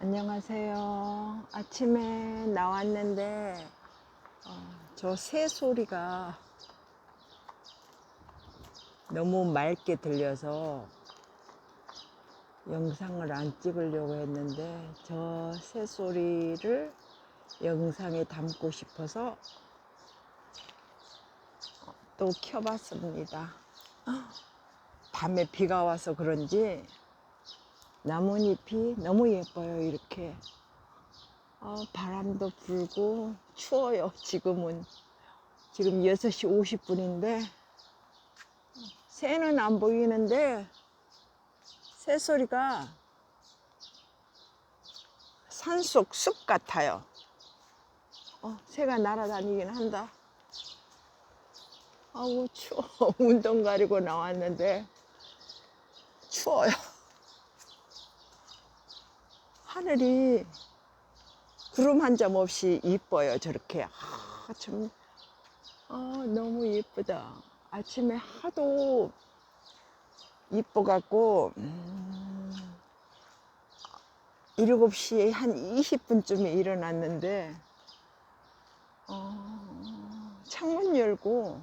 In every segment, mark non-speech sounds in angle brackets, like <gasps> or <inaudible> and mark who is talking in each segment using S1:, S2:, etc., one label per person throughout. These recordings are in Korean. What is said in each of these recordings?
S1: 안녕하세요. 아침에 나왔는데 어, 저 새 소리가 너무 맑게 들려서 영상을 안 찍으려고 했는데 저 새 소리를 영상에 담고 싶어서 또 켜봤습니다. <gasps> 밤에 비가 와서 그런지 나뭇잎이 너무 예뻐요, 이렇게. 어, 바람도 불고 추워요, 지금은. 지금 6시 50분인데, 새는 안 보이는데, 새 소리가 산속 숲 같아요. 어, 새가 날아다니긴 한다. 아우, 추워. <laughs> 운동 가리고 나왔는데, 추워요. 하늘이 구름 한 점 없이 이뻐요. 저렇게. 아, 참. 아, 너무 예쁘다. 아침에 하도 이뻐갖고, 음, 7시에 한 20분쯤에 일어났는데, 어, 창문 열고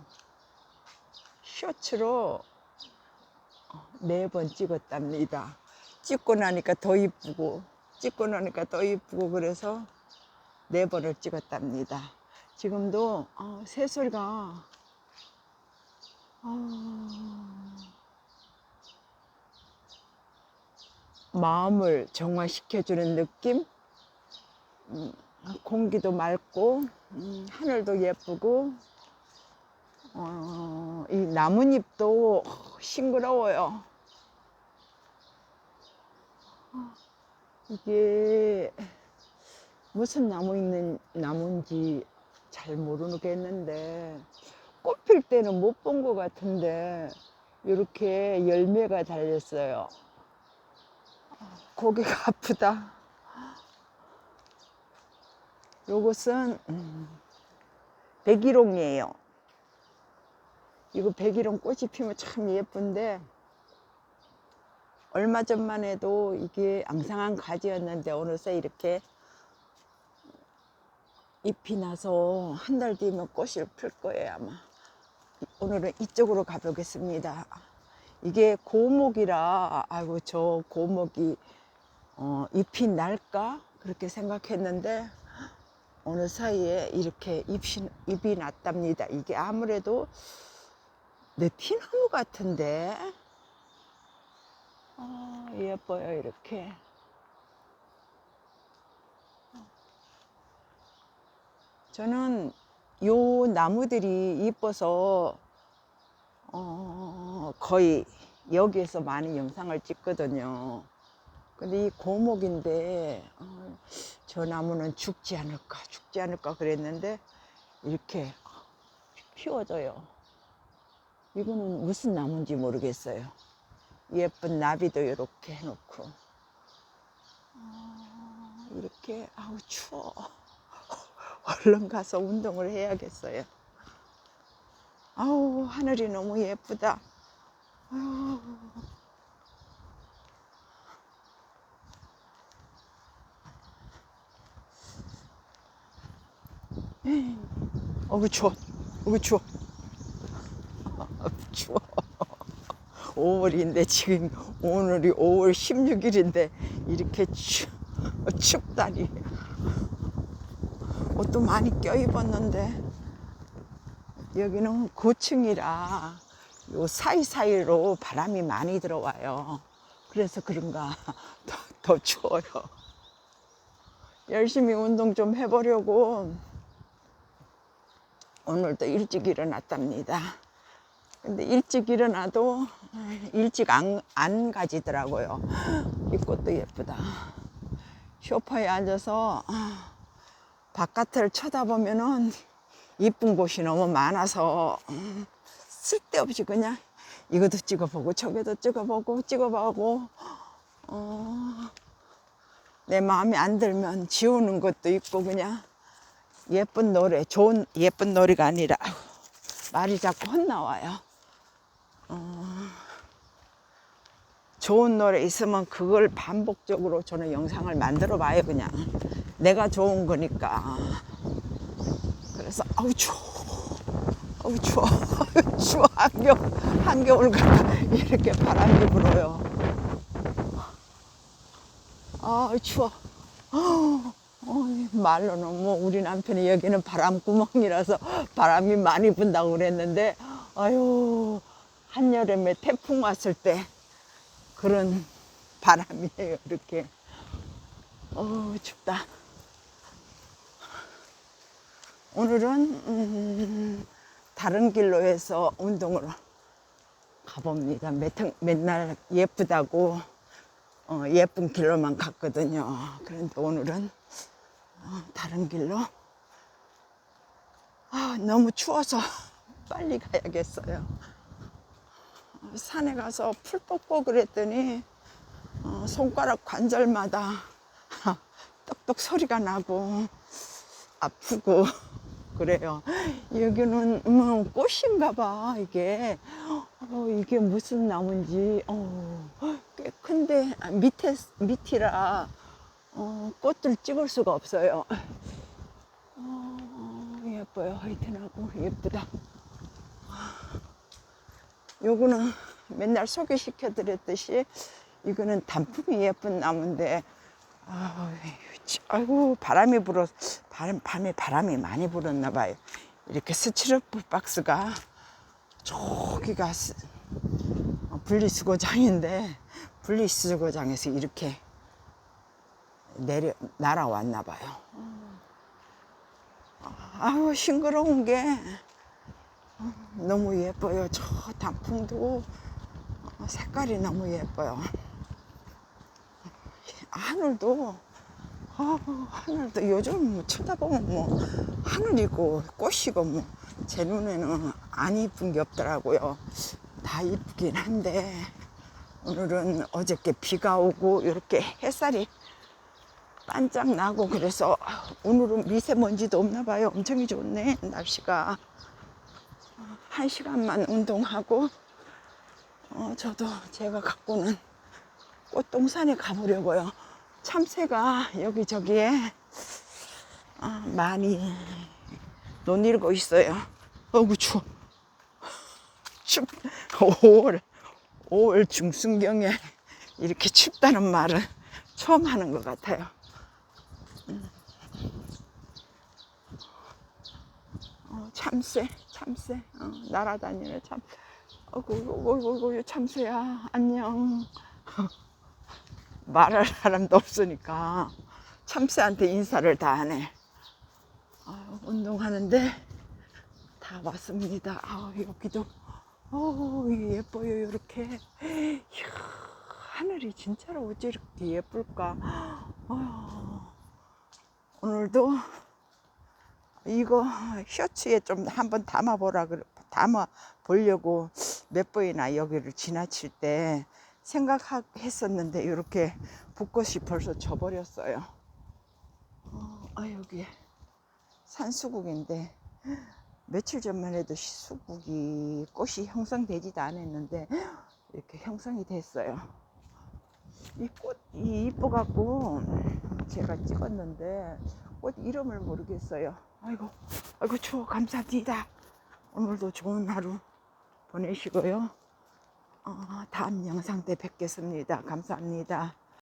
S1: 셔츠로 네 번 찍었답니다. 찍고 나니까 더 이쁘고, 찍고 나니까 더 이쁘고 그래서 네 번을 찍었답니다. 지금도 어, 새소리가 어, 마음을 정화시켜주는 느낌? 음, 공기도 맑고 음, 하늘도 예쁘고 어, 이 나뭇잎도 싱그러워요. 이게 무슨 나무 있는 나무인지 잘 모르겠는데 꽃필 때는 못 본 것 같은데 이렇게 열매가 달렸어요. 고개가 <laughs> 아프다. 요것은 음, 백일홍이에요. 이거 백일홍 꽃이 피면 참 예쁜데 얼마 전만 해도 이게 앙상한 가지였는데 어느새 이렇게 잎이 나서 한 달 뒤면 꽃이 필 거예요 아마. 오늘은 이쪽으로 가보겠습니다. 이게 고목이라 아이고 저 고목이 어, 잎이 날까? 그렇게 생각했는데 어느 사이에 이렇게 잎이, 잎이 났답니다. 이게 아무래도 내 피나무 같은데 아, 예뻐요, 이렇게. 저는 요 나무들이 이뻐서 어, 거의 여기에서 많이 영상을 찍거든요. 근데 이 고목인데 어, 저 나무는 죽지 않을까, 죽지 않을까 그랬는데 이렇게 피워져요. 이거는 무슨 나무인지 모르겠어요. 예쁜 나비도 이렇게 해놓고. 아, 이렇게 아우 추워. <laughs> 얼른 가서 운동을 해야겠어요. 아우 하늘이 너무 예쁘다. 아우. 어우 추워? 어우 추워? <laughs> 추워 5월인데 지금 오늘이 5월 16일인데 이렇게 추, 춥다니. 옷도 많이 껴입었는데 여기는 고층이라 요 사이사이로 바람이 많이 들어와요. 그래서 그런가 더, 더 추워요. 열심히 운동 좀 해보려고 오늘도 일찍 일어났답니다 근데 일찍 일어나도 일찍 안, 안 가지더라고요. 이 꽃도 예쁘다. 소파에 앉아서 아, 바깥을 쳐다보면은 이쁜 곳이 너무 많아서 음, 쓸데없이 그냥 이것도 찍어보고 저것도 찍어보고 찍어보고 어, 내 마음에 안 들면 지우는 것도 있고 그냥 예쁜 노래 좋은 예쁜 노래가 아니라 말이 자꾸 혼나와요. 어, 좋은 노래 있으면 그걸 반복적으로 저는 영상을 만들어 봐요 그냥. 내가 좋은 거니까. 그래서 아우 추워. 아우 추워. 아우 <laughs> 추워. 한겨울 한겨울 같다 이렇게 바람이 불어요. 아 추워. 어, 말로는 뭐 우리 남편이 여기는 바람 구멍이라서 바람이 많이 분다고 그랬는데 아유 한여름에 태풍 왔을 때 그런 바람이에요 이렇게. 어 춥다. 오늘은 음, 다른 길로 해서 운동을 가봅니다. 매- 맨날 예쁘다고 어, 예쁜 길로만 갔거든요. 그런데 오늘은 어, 다른 길로? 아, 너무 추워서 <laughs> 빨리 가야겠어요 산에 가서 풀 뽑고 그랬더니 어, 손가락 관절마다 <laughs> 떡떡 소리가 나고 아프고 <laughs> 그래요. 여기는 뭐 꽃인가 봐 이게 어, 이게 무슨 나무인지 어, 꽤 큰데 아, 밑에 밑이라 어, 꽃들 찍을 수가 없어요. 어, 예뻐요. 하이튼하고 예쁘다. 요거는 맨날 소개시켜 드렸듯이 이거는 단풍이 예쁜 나무인데 아이고 바람이 불어 바람 밤에 바람이 많이 불었나 봐요. 이렇게 스티로폼 박스가 저기가 분리수거장인데 분리수거장에서 이렇게 내려 날아왔나 봐요. 아유 싱그러운 게 너무 예뻐요. 저 단풍도 색깔이 너무 예뻐요. 하늘도 아, 하늘도 요즘 쳐다보면 뭐 하늘이고 꽃이고 뭐 제 눈에는 안 이쁜 게 없더라고요. 다 이쁘긴 한데 오늘은 어저께 비가 오고 이렇게 햇살이 반짝 나고 그래서 오늘은 미세먼지도 없나 봐요. 엄청 좋네 날씨가. 한 시간만 운동하고 어, 저도 제가 갖고는 꽃동산에 가보려고요. 참새가 여기저기에 아, 많이 논일고 있어요. 어구 추워. 춥. 5월 5월 중순경에 이렇게 춥다는 말을 처음 하는 것 같아요. 어, 참새, 참새, 어, 날아다니는 참. 어구, 어구, 어구, 어구, 참새야, 안녕. <laughs> 말할 사람도 없으니까 참새한테 인사를 다 하네. 아, 운동하는데 다 왔습니다. 아, 여기도 어, 예뻐요, 이렇게. 하늘이 진짜로 어찌 이렇게 예쁠까. 아, 오늘도 이거 셔츠에 좀 한번 담아보라 담아 보려고 몇 번이나 여기를 지나칠 때 생각했었는데 이렇게 붓꽃이 벌써 져버렸어요. 어, 아 여기 산수국인데 며칠 전만 해도 수국이 꽃이 형성되지도 않았는데 이렇게 형성이 됐어요. 이 꽃이 이뻐갖고 제가 찍었는데 꽃 이름을 모르겠어요. 아이고, 아이고 추워 감사합니다. 오늘도 좋은 하루 보내시고요. 어, 다음 영상 때 뵙겠습니다. 감사합니다.